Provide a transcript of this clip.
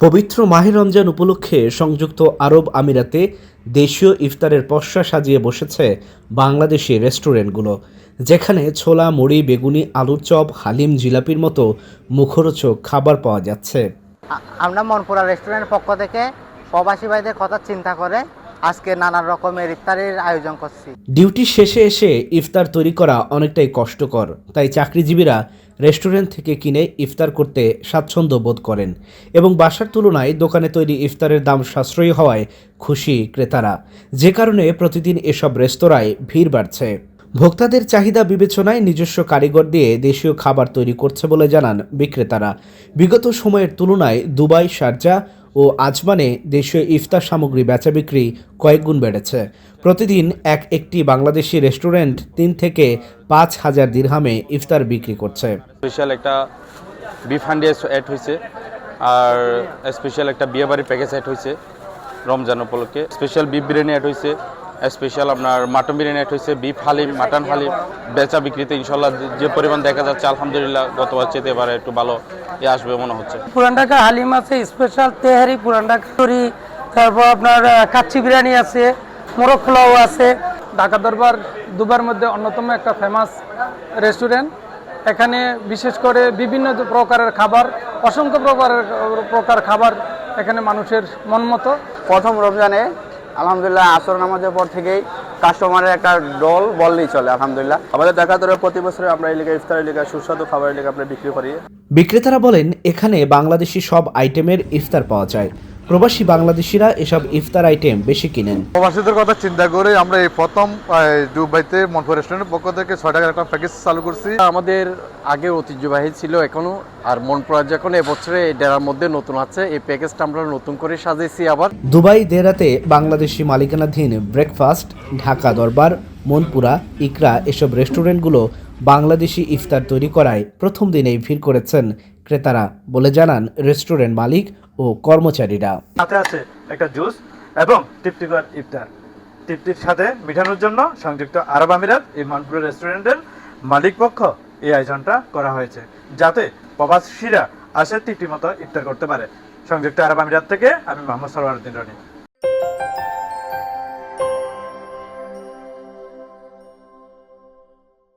পবিত্র মাহে রমজান উপলক্ষে সংযুক্ত আরব আমিরাতে দেশীয় ইফতারের পশ্চা সাজিয়ে বসেছে বাংলাদেশি রেস্টুরেন্টগুলো, যেখানে ছোলা, মুড়ি, বেগুনি, আলুর চপ, হালিম, জিলাপির মতো মুখরোচক খাবার পাওয়া যাচ্ছে। আমরা মনপুরা রেস্টুরেন্টের পক্ষ থেকে প্রবাসী ভাইদের কথা চিন্তা করে আজকে নানান রকমের ইফতারের আয়োজন করছি। ডিউটি শেষে এসে ইফতার তৈরি করা অনেকটাই কষ্টকর, তাই চাকরিজীবীরা রেস্টুরেন্ট থেকে কিনে ইফতার করতে স্বাচ্ছন্দ্য বোধ করেন এবং বাসার তুলনায় দোকানে তৈরি ইফতারের দাম সাশ্রয়ী হওয়ায় খুশি ক্রেতারা। যে কারণে প্রতিদিন এসব রেস্তোরাঁয় ভিড় বাড়ছে। ভোক্তাদের চাহিদা বিবেচনায় নিজস্ব কারিগর দিয়ে দেশীয় খাবার তৈরি করছে বলে জানান বিক্রেতারা। বিগত সময়ের তুলনায় দুবাই, শারজা ও আজমানে দেশীয় ইফতার সামগ্রী বেচা বিক্রি কয়েকগুণ বেড়েছে। প্রতিদিন এক একটি বাংলাদেশি রেস্টুরেন্ট তিন থেকে পাঁচ হাজার দীর্হামে ইফতার বিক্রি করছে। স্পেশাল একটা বিফ হান্ডি অ্যাড হয়েছে আর স্পেশাল একটা বিয়ে বাড়ির প্যাকেজ অ্যাড হয়েছে রমজান উপলক্ষে। স্পেশাল বিফ বিরিয়ানি অ্যাড হয়েছে। স্পেশাল আপনার মাটন বিরিয়ানি অ্যাড হয়েছে বিফ হালিম মাটন হালিম। বেচা বিক্রিতে ইনশাল্লাহ যে- পরিমাণ দেখা যাচ্ছে আলহামদুলিল্লাহ গতবার চেতে এবারে একটু ভালো এ আসবে মনে হচ্ছে। পুরান ঢাকা হালিম আছে স্পেশাল তেহারি পুরান ঢাকা তরি তারপর আপনার কাচ্চি বিরিয়ানি আছে মোরগ পোলাও আছে। ঢাকা দরবার দুবার মধ্যে অন্যতম একটা ফেমাস রেস্টুরেন্ট এখানে বিশেষ করে বিভিন্ন প্রকারের খাবার অসংখ্য প্রকারের প্রকার খাবার এখানে মানুষের মন মতো। প্রথম রমজানে আলহামদুলিল্লাহ, আসর নামাজের পর থেকেই কাস্টমারের একটা ডল বললেই চলে, আলহামদুলিল্লাহ। আমাদের দেখা ধরে প্রতি বছরে আমরা এলাকা ইফতার এলাকা সুস্বাদু খাবার এলাকা আমরা বিক্রি করি। বিক্রেতারা বলেন, এখানে বাংলাদেশি সব আইটেমের ইফতার পাওয়া যায়। প্রবাসী বাংলাদেশিরা এসব ইফতার আইটেম বেশি কিনেন। প্রবাসীদের কথা চিন্তা করে আমরা এই প্রথম দুবাইতে মনপুর রেস্টুরেন্টের পক্ষ থেকে ছয় টাকার একটা প্যাকেজ চালু করছি। আমাদের আগে ঐতিহ্যবাহী ছিল এখনও আর মনপুরা যখন এবছরে এই ডেরার মধ্যে নতুন আছে এই প্যাকেজটা আমরা নতুন করে সাজিয়েছি আবার। দুবাই দেরাতে বাংলাদেশি মালিকানাধীন ব্রেকফাস্ট ঢাকা দরবার মনপুরা ইকরা এসব রেস্টুরেন্টগুলো বাংলাদেশি ইফতার তৈরি করায় প্রথম দিনেই ভিড় করেছেন ক্রেতারা বলে জানান, রেস্টুরেন্ট মালিক ও কর্মচারীরা। সাথে আছে একটা জুস এবং তৃপ্তিকর ইফতার। তৃপ্তির সাথে মিঠানোর জন্য সংযুক্ত আরব আমিরাত এই মানপুর রেস্টুরেন্টের মালিক পক্ষ এই আয়োজনটা করা হয়েছে, যাতে প্রবাসীরা আসে তৃপ্তি মতো ইফতার করতে পারে। সংযুক্ত আরব আমিরাত থেকে আমি মোহাম্মদ সরওয়ারুদ্দিন রনি।